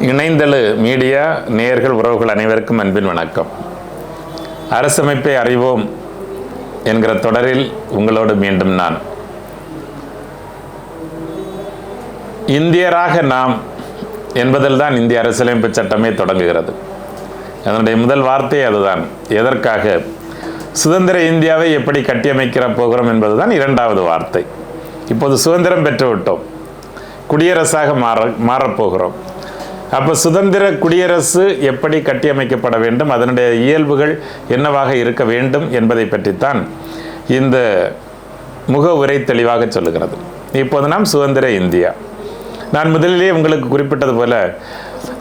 இணைந்தழு media நேயர்கள் உறவுகள் அனைவருக்கும் அன்பின் வணக்கம். அரசமைப்பை அறிவோம் என்கிற தொடரில் உங்களோடு மீண்டும் நான். இந்தியராக நாம் என்பதில் தான் இந்திய அரசியலமைப்பு சட்டமே தொடங்குகிறது. அதனுடைய முதல் வார்த்தை அதுதான். எதற்காக? சுதந்திர இந்தியாவை எப்படி கட்டியமைக்கிற போகிறோம் என்பதுதான் இரண்டாவது வார்த்தை. இப்போது சுதந்திரம் பெற்றுவிட்டோம். குடியரசாக மாற மாறப்போகிறோம் அப்போ சுதந்திர குடியரசு எப்படி கட்டியமைக்கப்பட வேண்டும் அதனுடைய இயல்புகள் என்னவாக இருக்க வேண்டும் என்பதை பற்றித்தான் இந்த முக உரை தெளிவாக சொல்லுகிறது. இப்போது நாம் சுதந்திர இந்தியா. நான் முதலிலே உங்களுக்கு குறிப்பிட்டது போல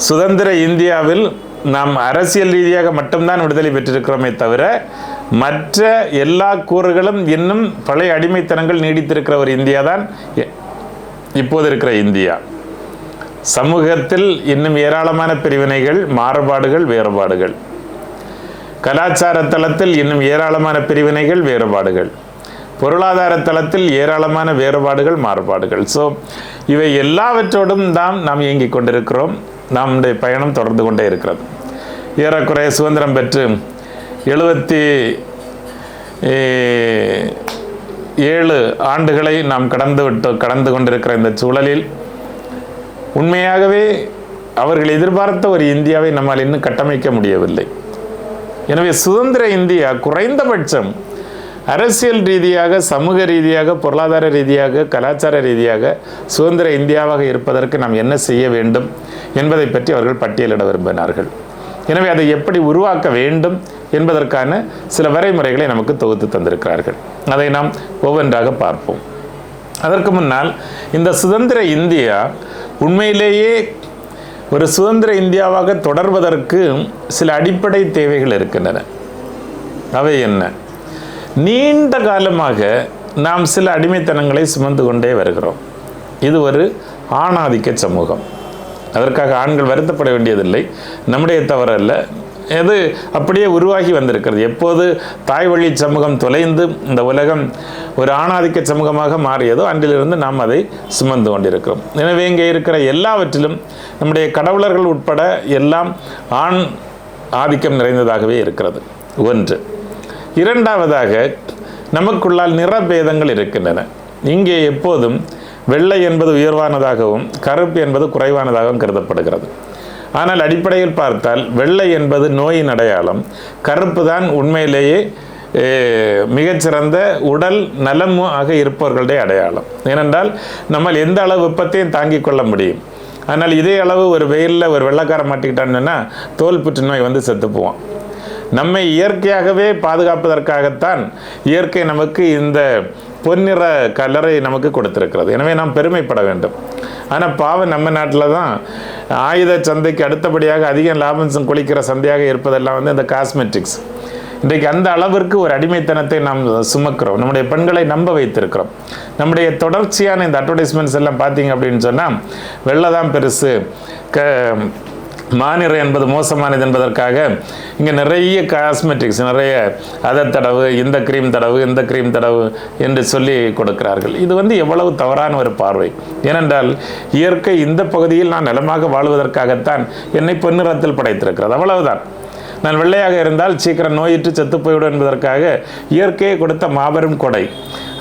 சுதந்திர இந்தியாவில் நாம் அரசியல் ரீதியாக மட்டும்தான் விடுதலை பெற்றிருக்கிறோமே தவிர மற்ற எல்லா கூறுகளும் இன்னும் பழைய அடிமைத்தனங்கள் நீடித்திருக்கிற ஒரு இந்தியா தான் இப்போது இருக்கிற இந்தியா. சமூகத்தில் இன்னும் ஏராளமான பிரிவினைகள் மாறுபாடுகள் வேறுபாடுகள். கலாச்சார தளத்தில் இன்னும் ஏராளமான பிரிவினைகள் வேறுபாடுகள். பொருளாதார தளத்தில் ஏராளமான வேறுபாடுகள் மாறுபாடுகள். ஸோ இவை எல்லாவற்றோடும் தான் நாம் இயங்கிக் கொண்டிருக்கிறோம். நம்முடைய பயணம் தொடர்ந்து கொண்டே இருக்கிறது. ஏறக்குறைய சுதந்திரம் பெற்று எழுபத்தி ஏழு ஆண்டுகளை நாம் கடந்து விட்டு கடந்து கொண்டிருக்கிற இந்த சூழலில் உண்மையாகவே அவர்கள் எதிர்பார்த்த ஒரு இந்தியாவை நம்மால் இன்னும் கட்டமைக்க முடியவில்லை. எனவே சுதந்திர இந்தியா குறைந்தபட்சம் அரசியல் ரீதியாக சமூக ரீதியாக பொருளாதார ரீதியாக கலாச்சார ரீதியாக சுதந்திர இந்தியாவாக இருப்பதற்கு நாம் என்ன செய்ய வேண்டும் என்பதை பற்றி அவர்கள் பட்டியலிட விரும்பினார்கள். எனவே அதை எப்படி உருவாக்க வேண்டும் என்பதற்கான சில வரைமுறைகளை நமக்கு தொகுத்து தந்திருக்கிறார்கள். அதை நாம் ஒவ்வொன்றாக பார்ப்போம். அதற்கு முன்னால் இந்த சுதந்திர இந்தியா உண்மையிலேயே ஒரு சுதந்திர இந்தியாவாக தொடர்வதற்கு சில அடிப்படை தேவைகள் இருக்கின்றன. அவை என்ன? நீண்ட காலமாக நாம் சில அடிமைத்தனங்களை சுமந்து கொண்டே வருகிறோம். இது ஒரு ஆணாதிக்க சமூகம். அதற்காக ஆண்கள் வருத்தப்பட வேண்டியதில்லை. நம்முடைய தவறல்ல. இது அப்படியே உருவாகி வந்திருக்கிறது. எப்போது தாய் வழி சமூகம் தொலைந்து இந்த உலகம் ஒரு ஆணாதிக்க சமூகமாக மாறியதோ அன்றிலிருந்து நாம் அதை சுமந்து கொண்டிருக்கிறோம். எனவே இங்கே இருக்கிற எல்லாவற்றிலும் நம்முடைய கடவுளர்கள் உட்பட எல்லாம் ஆண் ஆதிக்கம் நிறைந்ததாகவே இருக்கிறது. ஒன்று. இரண்டாவதாக நமக்குள்ளால் நிறபேதங்கள் இருக்கின்றன. இங்கே எப்போதும் வெள்ளை என்பது உயர்வானதாகவும் கருப்பு என்பது குறைவானதாகவும் கருதப்படுகிறது. ஆனால் அடிப்படையில் பார்த்தால் வெள்ளை என்பது நோயின் அடையாளம். கருப்பு தான் உண்மையிலேயே மிகச்சிறந்த உடல் நலமாக இருப்பவர்களுடைய அடையாளம். ஏனென்றால் நம்மால் எந்த அளவு வெப்பத்தையும் தாங்கிக் கொள்ள முடியும். ஆனால் இதே அளவு ஒரு வெயிலில் ஒரு வெள்ளைக்காரன் மாட்டிக்கிட்டான்னு தோல் புற்றுநோய் வந்து செத்துப்புவான் நம்மை இயற்கையாகவே பாதுகாப்பதற்காகத்தான் இயற்கை நமக்கு இந்த பொன்னிற கலரை நமக்கு கொடுத்திருக்கிறது. எனவே நாம் பெருமைப்பட வேண்டும். ஆனால் பாவம் நம்ம நாட்டில் தான் ஆயுத சந்தைக்கு அடுத்தபடியாக அதிக லாபம் குளிக்கிற சந்தையாக இருப்பதெல்லாம் வந்து இந்த காஸ்மெட்டிக்ஸ் இன்றைக்கு அந்த அளவிற்கு ஒரு அடிமைத்தனத்தை நாம் சுமக்கிறோம். நம்முடைய பெண்களை நம்ப வைத்திருக்கிறோம். நம்முடைய தொடர்ச்சியான இந்த அட்வர்டைஸ்மெண்ட்ஸ் எல்லாம் பார்த்தீங்க அப்படின்னு சொன்னால் வெள்ளை தான் பெருசு. க மாநிறம் என்பது மோசமானது என்பதற்காக இங்கே நிறைய காஸ்மெட்டிக்ஸ் நிறைய அதை தடவு இந்த க்ரீம் தடவு இந்த க்ரீம் தடவு என்று சொல்லி கொடுக்கிறார்கள். இது வந்து எவ்வளவு தவறான ஒரு பார்வை. ஏனென்றால் இயற்கை இந்த பகுதியில் நான் நலமாக வாழ்வதற்காகத்தான் என்னை பொன்னிறத்தில் படைத்திருக்கிறது. அவ்வளவுதான். நான் வெள்ளையாக இருந்தால் சீக்கிரம் நோயிற்று செத்து போய்விடும் என்பதற்காக இயற்கையை கொடுத்த மாபெரும் கொடை.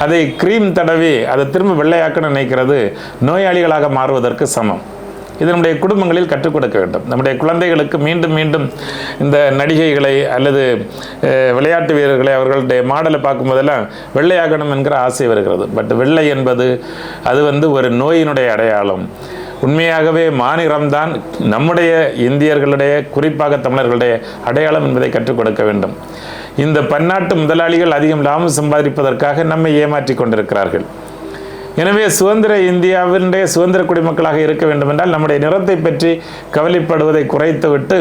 அதை க்ரீம் தடவி அதை திரும்ப வெள்ளையாக்க நினைக்கிறது நோயாளிகளாக மாறுவதற்கு சமம். இது நம்முடைய குடும்பங்களில் கற்றுக் கொடுக்க வேண்டும். நம்முடைய குழந்தைகளுக்கு மீண்டும் மீண்டும் இந்த நடிகைகளை அல்லது விளையாட்டு வீரர்களை அவர்களுடைய மாடலை பார்க்கும்போதெல்லாம் வெள்ளையாகணும் என்கிற ஆசை வருகிறது. பட் வெள்ளை என்பது அது வந்து ஒரு நோயினுடைய அடையாளம். உண்மையாகவே மாநிலம்தான் நம்முடைய இந்தியர்களுடைய குறிப்பாக தமிழர்களுடைய அடையாளம் என்பதை கற்றுக் கொடுக்க வேண்டும். இந்த பன்னாட்டு முதலாளிகள் அதிகம் லாபம் சம்பாதிப்பதற்காக நம்மை ஏமாற்றிக் கொண்டிருக்கிறார்கள். எனவே சுதந்திர இந்தியாவினுடைய சுதந்திர குடிமக்களாக இருக்க வேண்டும் என்றால் நம்முடைய நிறத்தை பற்றி கவலைப்படுவதை குறைத்துவிட்டு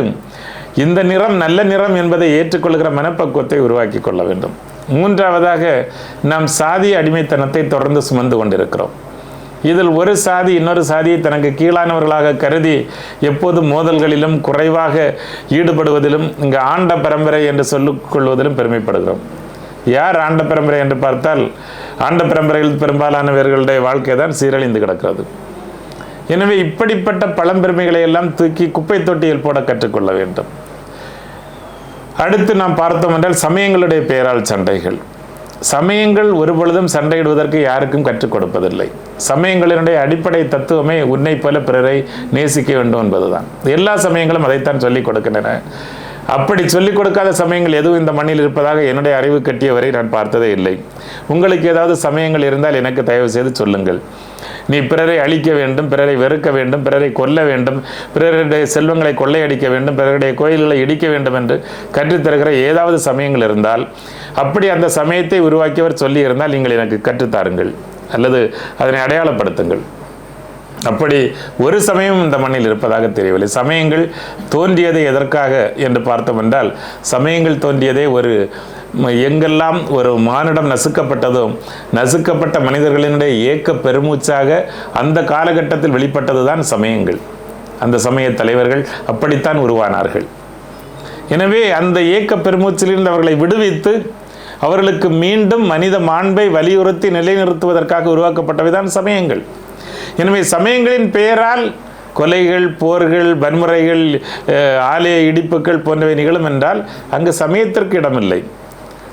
இந்த நிறம் நல்ல நிறம் என்பதை ஏற்றுக்கொள்கிற மனப்பக்குவத்தை உருவாக்கி கொள்ள வேண்டும். மூன்றாவதாக நாம் சாதி அடிமைத்தனத்தை தொடர்ந்து சுமந்து கொண்டிருக்கிறோம். இதில் ஒரு சாதி இன்னொரு சாதியை தனக்கு கீழானவர்களாக கருதி எப்போது மோதல்களிலும் குறைவாக ஈடுபடுவதிலும் இங்கு ஆண்ட பரம்பரை என்று சொல்லிக்கொள்வதிலும் பெருமைப்படுகிறோம். யார் ஆண்ட பரம்பரை என்று பார்த்தால் ஆண்ட பரம்பரையில் பெரும்பாலானவர்களுடைய வாழ்க்கை தான் சீரழிந்து கிடக்கிறது. எனவே இப்படிப்பட்ட பழம்பெருமைகளை எல்லாம் தூக்கி குப்பை தொட்டியில் போட கற்றுக்கொள்ள வேண்டும். அடுத்து நாம் பார்த்தோம் என்றால் சமயங்களுடைய பெயரால் சண்டைகள். சமயங்கள் ஒருபொழுதும் சண்டையிடுவதற்கு யாருக்கும் கற்றுக் கொடுப்பதில்லை. சமயங்களினுடைய அடிப்படை தத்துவமே உன்னை போல பிறரை நேசிக்க வேண்டும் என்பதுதான். எல்லா சமயங்களும் அதைத்தான் சொல்லிக் கொடுக்கின்றன. அப்படி சொல்லிக் கொடுக்காத சமயங்கள் எதுவும் இந்த மண்ணில் இருப்பதாக என்னுடைய அறிவு கட்டிய வரை நான் பார்த்ததே இல்லை. உங்களுக்கு ஏதாவது சமயங்கள் இருந்தால் எனக்கு தயவு செய்து சொல்லுங்கள். நீ பிறரை அழிக்க வேண்டும் பிறரை வெறுக்க வேண்டும் பிறரை கொல்ல வேண்டும் பிறருடைய செல்வங்களை கொள்ளையடிக்க வேண்டும் பிறருடைய கோயில்களை இடிக்க வேண்டும் என்று கற்றுத்தருகிற ஏதாவது சமயங்கள் இருந்தால் அப்படி அந்த சமயத்தை உருவாக்கியவர் சொல்லி இருந்தால் நீங்கள் எனக்கு கற்றுத்தாருங்கள் அல்லது அதனை அடையாளப்படுத்துங்கள். அப்படி ஒரு சமயம் இந்த மண்ணில் இருப்பதாக தெரியவில்லை. சமயங்கள் தோன்றியது எதற்காக என்று பார்த்தோம் என்றால் சமயங்கள் தோன்றியதே ஒரு ம- எங்கெல்லாம் ஒரு மானிடம் நசுக்கப்பட்டதும் நசுக்கப்பட்ட மனிதர்களினுடைய ஏக்க பெருமூச்சாக அந்த காலகட்டத்தில் வெளிப்பட்டதுதான் சமயங்கள். அந்த சமய தலைவர்கள் அப்படித்தான் உருவானார்கள். எனவே அந்த ஏக்க பெருமூச்சிலிருந்து அவர்களை விடுவித்து அவர்களுக்கு மீண்டும் மனித மாண்பை வலியுறுத்தி நிலைநிறுத்துவதற்காக உருவாக்கப்பட்டவை தான் சமயங்கள். எனவே சமயங்களின் பெயரால் கொலைகள் போர்கள் வன்முறைகள் ஆலய இடிப்புகள் போன்றவை நிகழும் என்றால் அங்கு சமயத்திற்கு இடமில்லை.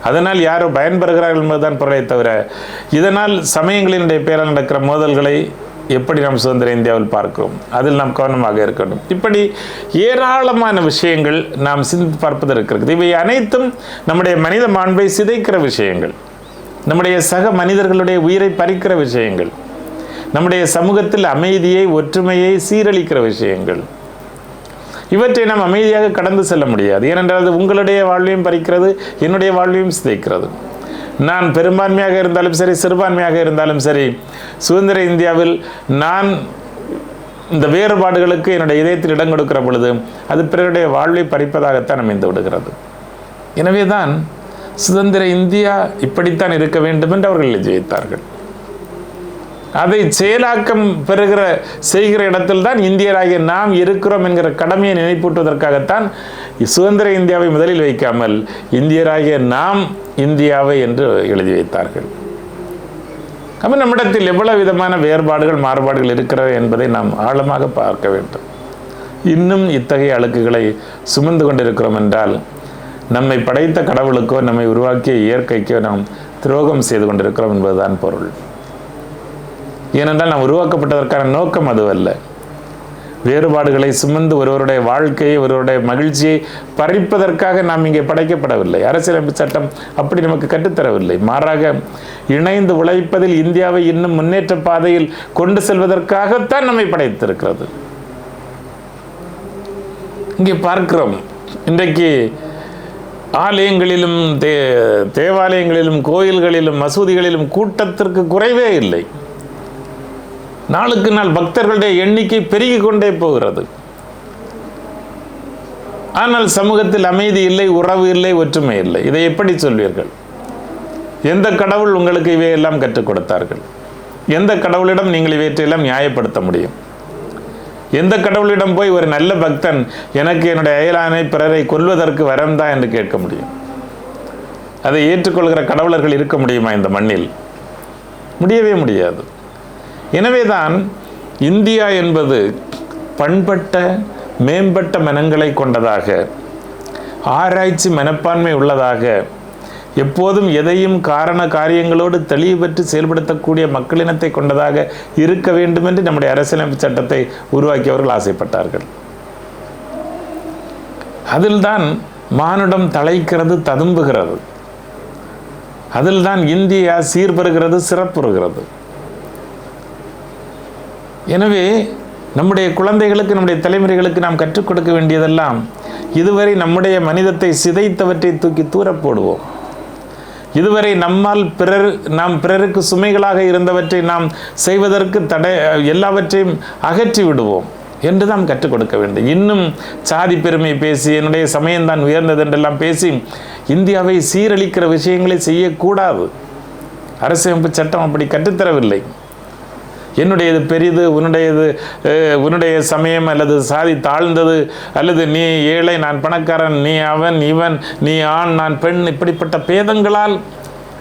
அதனால் யாரோ பயன்பெறுகிறார்கள் என்பதுதான் பொருளை தவிர இதனால் சமயங்களினுடைய பெயரால் நடக்கிற மோதல்களை எப்படி நாம் சுதந்திர இந்தியாவில் பார்க்கிறோம்? அதில் நாம் கவனமாக இருக்கணும். இப்படி ஏராளமான விஷயங்கள் நாம் சிந்தித்து பார்ப்பது இருக்கிறது. இவை அனைத்தும் நம்முடைய மனித மாண்பை சிதைக்கிற விஷயங்கள். நம்முடைய சக மனிதர்களுடைய உயிரை பறிக்கிற விஷயங்கள். நம்முடைய சமூகத்தில் அமைதியை ஒற்றுமையை சீரழிக்கிற விஷயங்கள். இவற்றை நாம் அமைதியாக கடந்து செல்ல முடியாது. ஏனென்றால் அது உங்களுடைய வாழ்வையும் பறிக்கிறது என்னுடைய வாழ்வையும் சிதைக்கிறது. நான் பெரும்பான்மையாக இருந்தாலும் சரி சிறுபான்மையாக இருந்தாலும் சரி சுதந்திர இந்தியாவில் நான் இந்த வேறுபாடுகளுக்கு என்னுடைய இதயத்தில் இடம் கொடுக்கிற பொழுது அது பிறருடைய வாழ்வை பறிப்பதாகத்தான் அமைந்து விடுகிறது. எனவே தான் சுதந்திர இந்தியா இப்படித்தான் இருக்க வேண்டும் என்று அவர்கள் ஜெயித்தார்கள் அதை செயலாக்கம் பெறுகிற செய்கிற இடத்தில் தான் இந்தியராகிய நாம் இருக்கிறோம் என்கிற கடமையை நினைப்பூட்டுவதற்காகத்தான் சுதந்திர இந்தியாவை முதலில் வைக்காமல் இந்தியராகிய நாம் இந்தியாவை என்று எழுதி வைத்தார்கள். அப்போ நம்மிடத்தில் எவ்வளவு விதமான வேறுபாடுகள் மாறுபாடுகள் இருக்கிறது என்பதை நாம் ஆழமாக பார்க்க வேண்டும். இன்னும் இத்தகைய அழுக்குகளை சுமந்து கொண்டிருக்கிறோம் என்றால் நம்மை படைத்த கடவுளுக்கோ நம்மை உருவாக்கிய இயற்கைக்கோ நாம் துரோகம் செய்து கொண்டிருக்கிறோம் என்பதுதான் பொருள். ஏனென்றால் நாம் உருவாக்கப்பட்டதற்கான நோக்கம் அதுவல்ல. வேறுபாடுகளை சுமந்து ஒருவருடைய வாழ்க்கையை ஒருவருடைய மகிழ்ச்சியை பறிப்பதற்காக நாம் இங்கே படைக்கப்படவில்லை. அரசியலமைப்பு சட்டம் அப்படி நமக்கு கற்றுத்தரவில்லை. மாறாக இணைந்து உழைப்பதில் இந்தியாவை இன்னும் முன்னேற்ற பாதையில் கொண்டு செல்வதற்காகத்தான் நம்மை படைத்திருக்கிறது. இங்கே பார்க்கிறோம். இன்றைக்கு ஆலயங்களிலும் தே தேவாலயங்களிலும் கோயில்களிலும் மசூதிகளிலும் கூட்டத்திற்கு குறைவே இல்லை. நாளுக்கு நாள் பக்தர்களுடைய எண்ணிக்கை பெருகி கொண்டே போகிறது. ஆனால் சமூகத்தில் அமைதி இல்லை உறவு இல்லை ஒற்றுமை இல்லை. இதை எப்படி சொல்வீர்கள்? எந்த கடவுள் உங்களுக்கு இவையெல்லாம் கற்றுக் கொடுத்தார்கள்? எந்த கடவுளிடம் நீங்கள் இவற்றையெல்லாம் நியாயப்படுத்த முடியும்? எந்த கடவுளிடம் போய் ஒரு நல்ல பக்தன் எனக்கு என்னுடைய அயலானை பிறரை கொல்வதற்கு வரம்தா என்று கேட்க முடியும்? அதை ஏற்றுக்கொள்கிற கடவுளர்கள் இருக்க முடியுமா இந்த மண்ணில்? முடியவே முடியாது. எனவேதான் இந்தியா என்பது பண்பட்ட மேம்பட்ட மனங்களை கொண்டதாக ஆராய்ச்சி மனப்பான்மை உள்ளதாக எப்போதும் எதையும் காரண காரியங்களோடு தெளிவு பெற்று செயல்படுத்தக்கூடிய மக்களினத்தை கொண்டதாக இருக்க வேண்டும் என்று நம்முடைய அரசியலமைப்பு சட்டத்தை உருவாக்கியவர்கள் ஆசைப்பட்டார்கள். அதில்தான் மானுடம் தலைக்கிறது ததும்புகிறது. அதில்தான் இந்தியா சீர்பெறுகிறது சிறப்புறுகிறது. எனவே நம்முடைய குழந்தைகளுக்கு நம்முடைய தலைமுறைகளுக்கு நாம் கற்றுக் கொடுக்க வேண்டியதெல்லாம் இதுவரை நம்முடைய மனிதத்தை சிதைத்தவற்றை தூக்கி தூரப்போடுவோம் இதுவரை நம்மால் பிறர் நாம் பிறருக்கு சுமைகளாக இருந்தவற்றை நாம் செய்வதற்கு தடை எல்லாவற்றையும் அகற்றி விடுவோம் என்று நாம் கற்றுக் கொடுக்க வேண்டும். இன்னும் சாதி பெருமை பேசி என்னுடைய சமயம்தான் உயர்ந்தது என்றெல்லாம் பேசி இந்தியாவை சீரழிக்கிற விஷயங்களை செய்யக்கூடாது. அரசியமைப்பு சட்டம் அப்படி கற்றுத்தரவில்லை. என்னுடையது பெரிது உன்னுடையது உன்னுடைய சமயம் அல்லது சாதி தாழ்ந்தது அல்லது நீ ஏழை நான் பணக்காரன் நீ அவன் இவன் நீ ஆண் நான் பெண் இப்படிப்பட்ட பேதங்களால்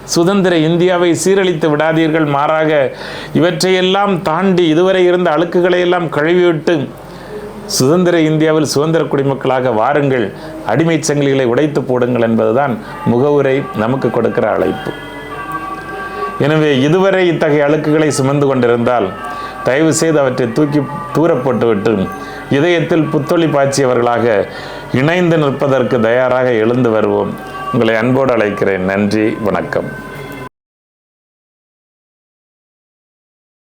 சுதந்திர இந்தியாவை சீரழித்து விடாதீர்கள் மாறாக இவற்றையெல்லாம் தாண்டி இதுவரை இருந்த அழுக்குகளை எல்லாம் கழுவிவிட்டு சுதந்திர இந்தியாவில் சுதந்திர குடிமக்களாக வாருங்கள். அடிமைச் சங்கிலிகளை உடைத்து போடுங்கள் என்பதுதான் முகவுரை நமக்கு கொடுக்கிற அழைப்பு. எனவே இதுவரை இத்தகைய அழுக்குகளை சுமந்து கொண்டிருந்தால் தயவு செய்து அவற்றை தூக்கி தூரப்பட்டுவிட்டு இதயத்தில் புத்தொளி பாய்ச்சியவர்களாக இணைந்து நிற்பதற்கு தயாராக எழுந்து வருவோம். உங்களை அன்போடு அழைக்கிறேன். நன்றி வணக்கம்.